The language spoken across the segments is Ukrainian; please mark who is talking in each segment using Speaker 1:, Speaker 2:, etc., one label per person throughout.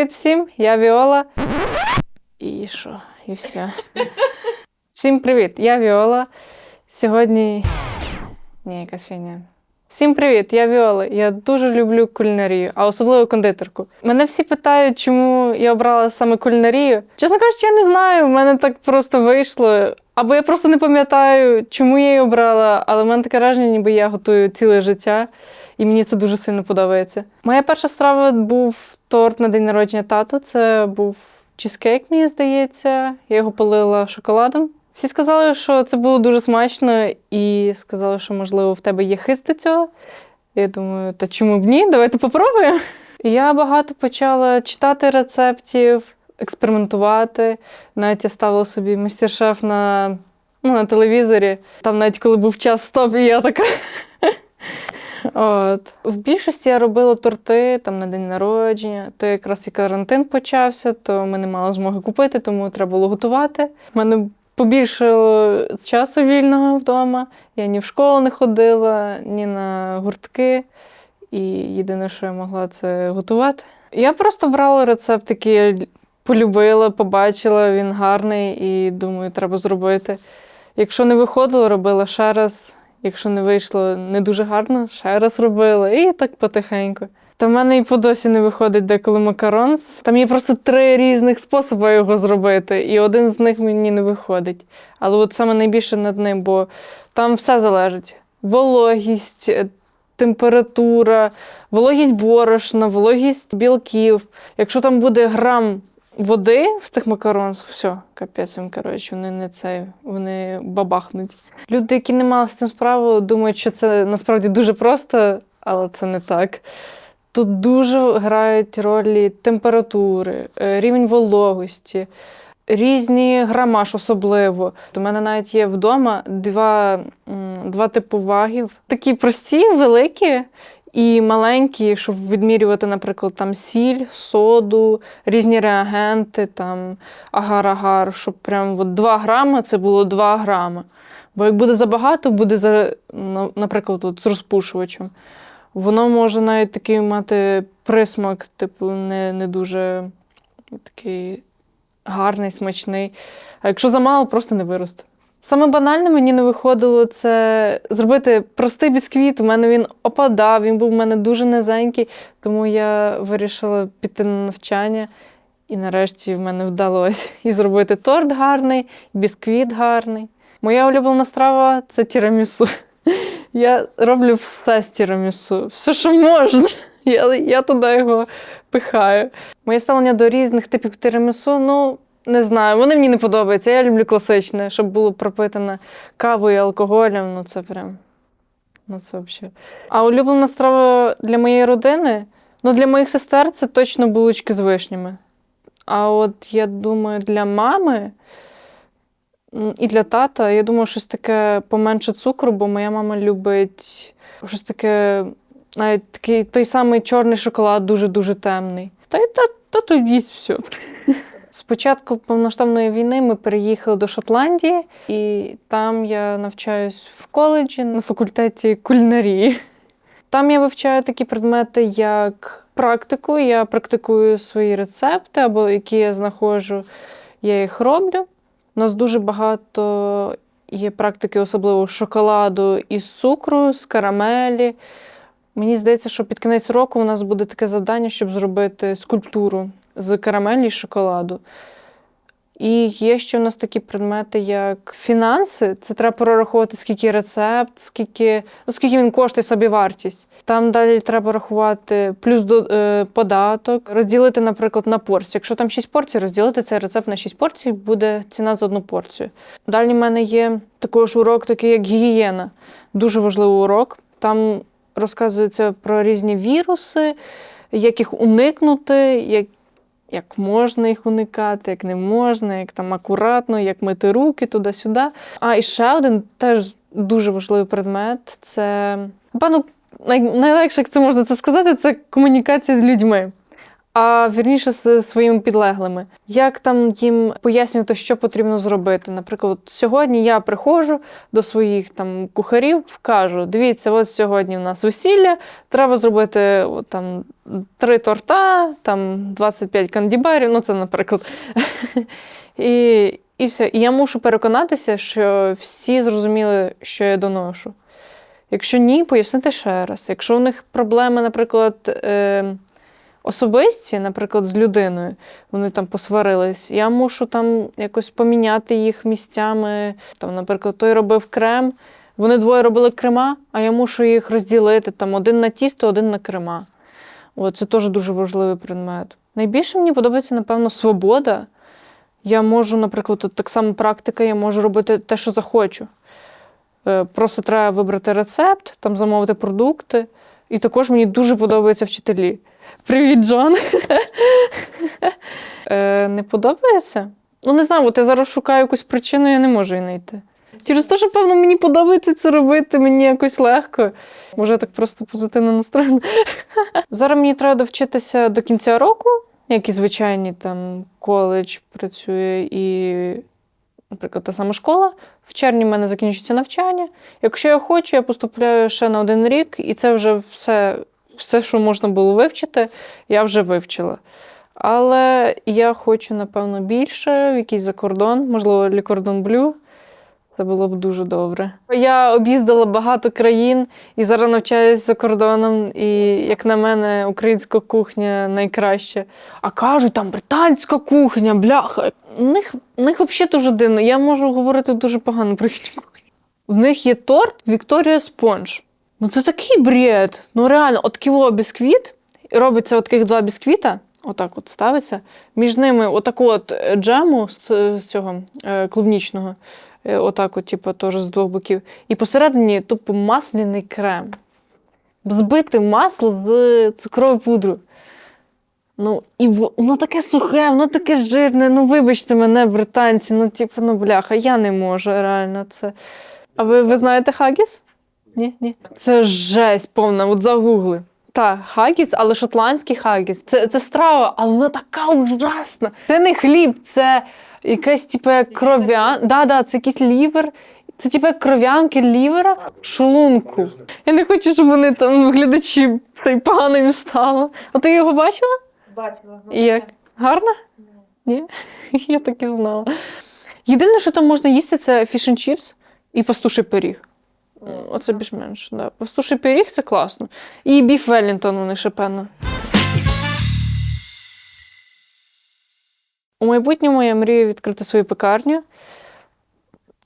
Speaker 1: Привіт всім, я Віола. І що? І все. Всім привіт, я Віола. Сьогодні. Ні, якась фігня. Всім привіт, я Віола. Я дуже люблю кулінарію, а особливо кондитерку. Мене всі питають, чому я обрала саме кулінарію. Чесно кажучи, я не знаю. В мене так просто вийшло. Або я просто не пам'ятаю, чому я її обрала, але в мене таке враження, ніби я готую ціле життя, і мені це дуже сильно подобається. Моя перша страва був торт на день народження тату. Це був чизкейк, мені здається. Я його полила шоколадом. Всі сказали, що це було дуже смачно, і сказали, що, можливо, в тебе є хист до цього. Я думаю, та чому б ні? Давайте попробуємо. Я багато почала читати рецептів, експериментувати. Навіть я ставила собі мастер-шеф на, ну, на телевізорі. Там навіть коли був час стоп, і я така. От. В більшості я робила торти там на день народження. То якраз і карантин почався, то ми не мали змоги купити, тому треба було готувати. У мене побільшало часу вільного вдома. Я ні в школу не ходила, ні на гуртки. І єдине, що я могла, це готувати. Я просто брала рецепт, який я полюбила, побачила, він гарний і думаю, треба зробити. Якщо не виходило, робила ще раз. Якщо не вийшло не дуже гарно, ще раз робила. І так потихеньку. Та в мене і по досі не виходить деколи макаронс. Там є просто три різних способи його зробити, і один з них мені не виходить. Але от саме найбільше над ним, бо там все залежить: вологість, е, температура, вологість борошна, вологість білків. Якщо там буде грам води в цих макаронах, все, капець їм, коротше, вони не це, вони бабахнуть. Люди, які не мали з цим справу, думають, що це насправді дуже просто, але це не так. Тут дуже грають ролі температури, е, рівень вологості, різні грамаж особливо. У мене навіть є вдома два, два типи вагів. Такі прості, великі і маленькі, щоб відмірювати, наприклад, там сіль, соду, різні реагенти, там агар-агар, щоб прям от 2 грами це було 2 грами. Бо як буде забагато, буде за, наприклад, от з розпушувачем. Воно може навіть такий мати присмак, типу, не, не дуже такий гарний, смачний. А якщо замало, просто не виросте. Саме банальне мені не виходило це зробити простий бісквіт. У мене він опадав, він був у мене дуже низенький, тому я вирішила піти на навчання. І нарешті в мене вдалося і зробити торт гарний, бісквіт гарний. Моя улюблена страва це тірамісу. Я роблю все з тірамісу, все, що можна. Я, я туди його пихаю. Моє ставлення до різних типів тірамісу, ну, не знаю, вони мені не подобаються. Я люблю класичне, щоб було пропитане кавою і алкоголем. Ну, це прям. Ну, це взагалі. А улюблена страва для моєї родини, ну, для моїх сестер це точно булочки з вишнями. А от я думаю, для мами і для тата, я думаю, щось таке поменше цукру, бо моя мама любить щось таке, навіть такий той самий чорний шоколад, дуже-дуже темний. Та й та, та то їсть все. Спочатку повноштабної війни ми переїхали до Шотландії, і там я навчаюсь в коледжі на факультеті кулінарії. Там я вивчаю такі предмети, як практику. Я практикую свої рецепти або які я знаходжу, я їх роблю. У нас дуже багато є практики, особливо шоколаду із цукру, з карамелі. Мені здається, що під кінець року у нас буде таке завдання, щоб зробити скульптуру з карамелі і шоколаду. І є ще у нас такі предмети, як фінанси. Це треба прорахувати, скільки рецепт, скільки, ну, скільки він коштує собі вартість. Там далі треба рахувати плюс до, е, податок, розділити, наприклад, на порції. Якщо там 6 порцій, розділити цей рецепт на 6 порцій, буде ціна за одну порцію. Далі в мене є також урок, такий як гігієна. Дуже важливий урок. Там розказується про різні віруси, як їх уникнути, як як можна їх уникати, як не можна, як там акуратно, як мити руки туди-сюди. А і ще один теж дуже важливий предмет це, напевно, найлегше, як це можна це сказати, це комунікація з людьми. А вірніше з своїми підлеглими. Як там їм пояснювати, що потрібно зробити? Наприклад, сьогодні я приходжу до своїх там кухарів, кажу: дивіться, от сьогодні в нас весілля, треба зробити от, там три торта, там 25 кандібарів, ну це наприклад. І, і все. І я мушу переконатися, що всі зрозуміли, що я доношу. Якщо ні, пояснити ще раз. Якщо у них проблеми, наприклад, е, особисті, наприклад, з людиною, вони там посварились, я мушу там якось поміняти їх місцями. Там, наприклад, той робив крем, вони двоє робили крема, а я мушу їх розділити. Там один на тісто, один на крема. От, це теж дуже важливий предмет. Найбільше мені подобається, напевно, свобода. Я можу, наприклад, так само практика, я можу робити те, що захочу. Е, Просто треба вибрати рецепт, там замовити продукти. І також мені дуже подобаються вчителі. Привіт, Джон. Е, Не подобається? Ну, не знаю, от я зараз шукаю якусь причину, я не можу її знайти. Через те, що, певно, мені подобається це робити, мені якось легко. Може, я так просто позитивно настроєна. Зараз мені треба довчитися до кінця року, як і звичайні там коледж працює і, наприклад, та сама школа. В червні в мене закінчується навчання. Якщо я хочу, я поступляю ще на один рік, і це вже все, все, що можна було вивчити, я вже вивчила. Але я хочу, напевно, більше, в якийсь закордон, можливо, лікордон блю. Це було б дуже добре. Я об'їздила багато країн і зараз навчаюся за кордоном. І, як на мене, українська кухня найкраща. А кажуть, там британська кухня, бляха. У них, у них взагалі дуже дивно. Я можу говорити дуже погано про їхню кухню. В них є торт Вікторія Спонж. Ну це такий бред. Ну реально, от ківо бісквіт, і робиться от таких два бісквіта, отак от ставиться. Між ними отаку от е, джему з, з цього е, клубнічного. Е, Отак, от, типу, теж з двох боків. І посередині тупо масляний крем. Збите масло з цукровою пудрою. Ну, і воно таке сухе, воно таке жирне. Ну, вибачте мене, британці, ну, типу, ну, бляха, я не можу реально це. А ви, ви знаєте хагіс? Ні, ні. Це жесть повна, от загугли. Так, хагіс, але шотландський хагіс. Це, це страва, але вона така ужасна. Це не хліб, це якась типу як кров'ян. Да, да, це якийсь лівер. Це типу як кров'янки лівера в шлунку. Я не хочу, щоб вони там глядачі цей погано їм стало. А ти його бачила?
Speaker 2: Бачила.
Speaker 1: І як? Гарно? Ні? Я так і знала. Єдине, що там можна їсти, це фішн чіпс і пастуший пиріг. Оце більш-менш. Да. Пастуший пиріг це класно. І біф Веллінтон вони ще певно. У майбутньому я мрію відкрити свою пекарню.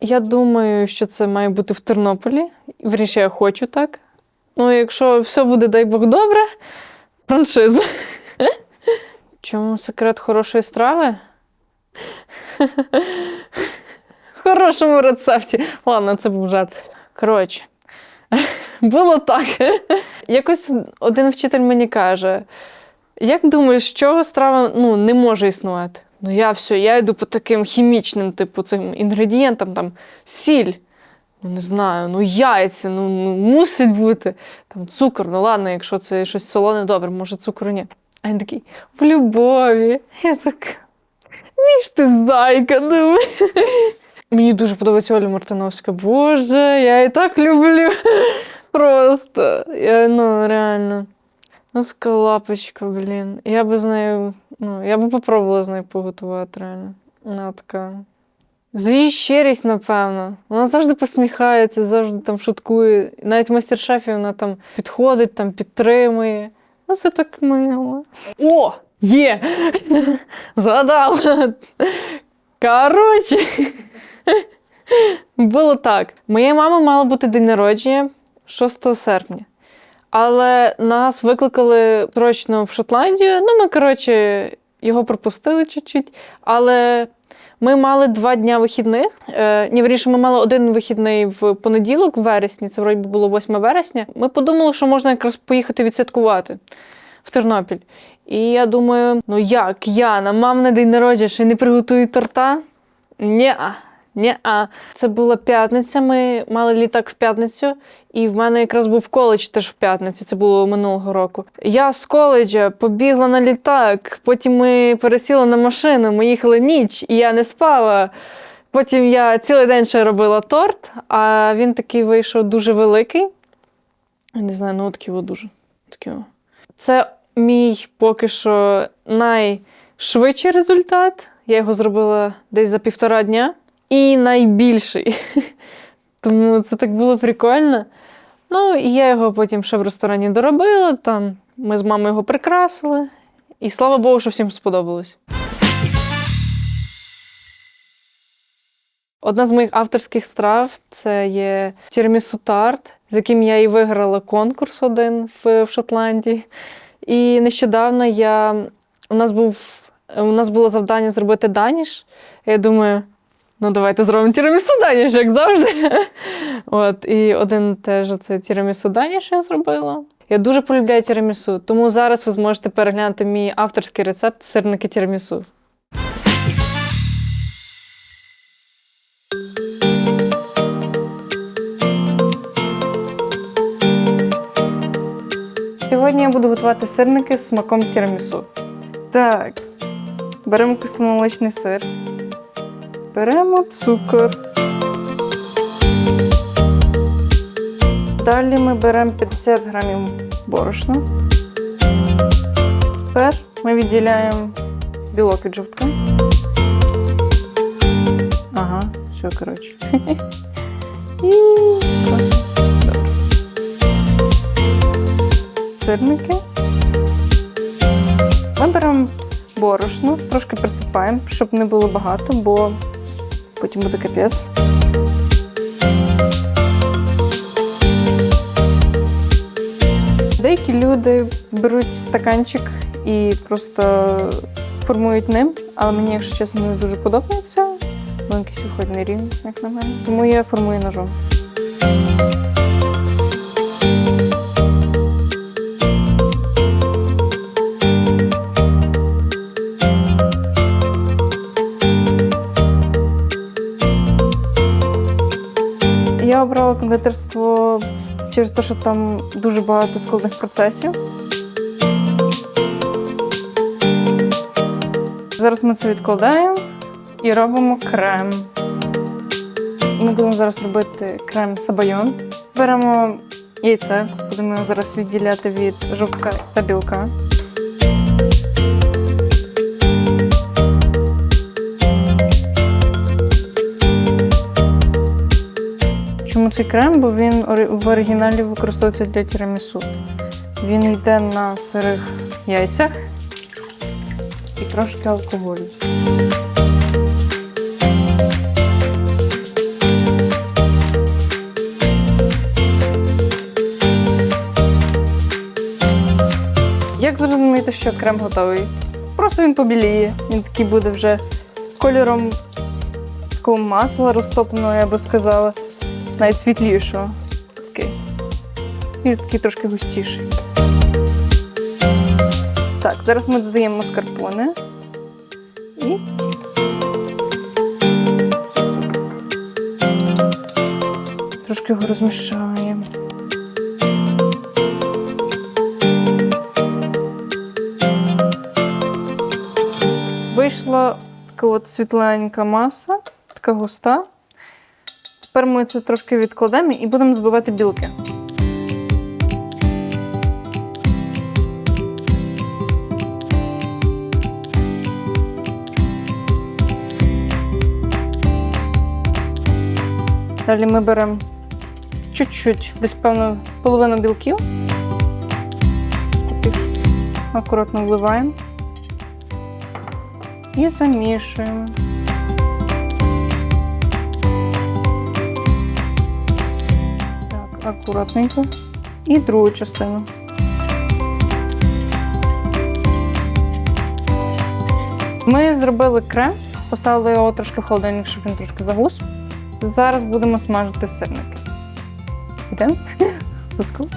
Speaker 1: Я думаю, що це має бути в Тернополі. Вірніше, я хочу так. Ну, якщо все буде, дай Бог, добре, франшизу. Чому секрет хорошої страви? В хорошому рецепті. Ладно, це був жарт. Коротше, було так. Якось один вчитель мені каже: як думаєш, з чого страва ну, не може існувати? Ну, я все, я йду по таким хімічним, типу, цим інгредієнтам, там сіль. Ну, не знаю, ну яйця, ну, ну мусить бути. Там цукор, ну ладно, якщо це щось солоне, добре, може цукру ні. А він такий, в любові. Я така, між ти зайка, думаю. Мені дуже подобається Оля Мартиновська. Боже, я її так люблю. Просто. Я, ну, реально. Ну, скалапочка, блін. Я би з нею, ну, я би попробувала з нею поготувати, реально. Вона така. За її щирість, напевно. Вона завжди посміхається, завжди там шуткує. Навіть в майстер-шефі вона там підходить, там підтримує. Ну, це так мило. О! Є! Згадала. Коротше. Було так. Моєї мами мало бути день народження 6 серпня. Але нас викликали срочно в Шотландію. Ну, ми, коротше, його пропустили чуть-чуть. Але ми мали два дня вихідних. Е, ні, вірніше, ми мали один вихідний в понеділок, в вересні, це вроді було 8 вересня. Ми подумали, що можна якраз поїхати відсвяткувати в Тернопіль. І я думаю, ну як, Яна, мам на день народження ще не приготує торта? Ні, Ні, а це була п'ятниця. Ми мали літак в п'ятницю, і в мене якраз був коледж теж в п'ятницю. Це було минулого року. Я з коледжа побігла на літак. Потім ми пересіли на машину. Ми їхали ніч, і я не спала. Потім я цілий день ще робила торт, а він такий вийшов дуже великий. Я не знаю, ну такий дуже. Такий. Це мій поки що найшвидший результат. Я його зробила десь за півтора дня. І найбільший. Тому це так було прикольно. Ну, і я його потім ще в ресторані доробила. Там ми з мамою його прикрасили. І слава Богу, що всім сподобалось. Одна з моїх авторських страв це є тірамісу тарт, з яким я і виграла конкурс один в, в Шотландії. І нещодавно я, у, нас був, у нас було завдання зробити даніш. Я думаю, ну давайте зробимо тірамісу даніш, як завжди. От, і один теж оце тірамісу даніш я зробила. Я дуже полюбляю тірамісу, тому зараз ви зможете переглянути мій авторський рецепт сирники тірамісу. Сьогодні я буду готувати сирники з смаком тірамісу. Так, беремо кисломолочний сир, беремо цукор. Далі ми беремо 50 грамів борошна. Тепер ми відділяємо білок від жовтка. Ага, все, коротше. І сирники. Ми беремо борошно, трошки присипаємо, щоб не було багато, бо потім буде капець. Деякі люди беруть стаканчик і просто формують ним, але мені, якщо чесно, не дуже подобається. Бо якийсь виходить рівень, як на мене. Тому я формую ножом. Я обрала кондитерство через те, що там дуже багато складних процесів. Зараз ми це відкладаємо і робимо крем. Ми будемо зараз робити крем сабайон. Беремо яйце, будемо його зараз відділяти від жовтка та білка. Цей крем? Бо він в оригіналі використовується для тірамісу. Він йде на сирих яйцях і трошки алкоголю. Як зрозуміти, що крем готовий? Просто він побіліє. Він такий буде вже кольором такого масла розтопленого, я би сказала навіть світлішого. Такий. І такий трошки густіший. Так, зараз ми додаємо маскарпоне. І. Трошки його розмішаємо. Вийшла така от світленька маса, така густа. Тепер ми це трошки відкладемо і будемо збивати білки. Далі ми беремо чуть-чуть, десь певно половину білків. Акуратно вливаємо і замішуємо. Акуратненько. І другу частину. Ми зробили крем, поставили його трошки в холодильник, щоб він трошки загус. Зараз будемо смажити сирники. Йдемо? Let's go.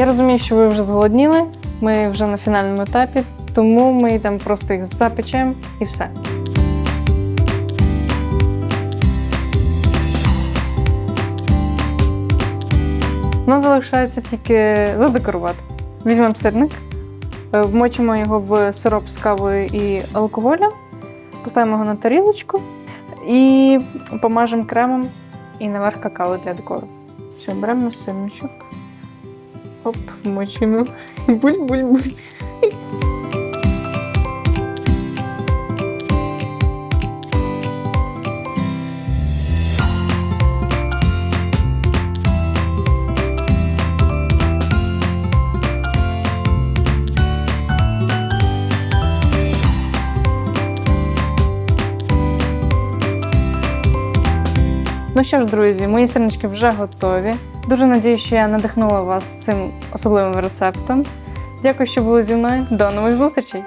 Speaker 1: Я розумію, що ви вже зголодніли, ми вже на фінальному етапі, тому ми йдемо просто їх запечемо і все. У нас залишається тільки задекорувати. Візьмемо сирник, е, вмочимо його в сироп з кавою і алкоголем, поставимо його на тарілочку і помажемо кремом і наверх какао для декору. Все, беремо сирничок. Оп, вмочуємо. Буль-буль-буль. Ну що ж, друзі, мої сирнички вже готові. Дуже надію, що я надихнула вас цим особливим рецептом. Дякую, що були зі мною. До нових зустрічей!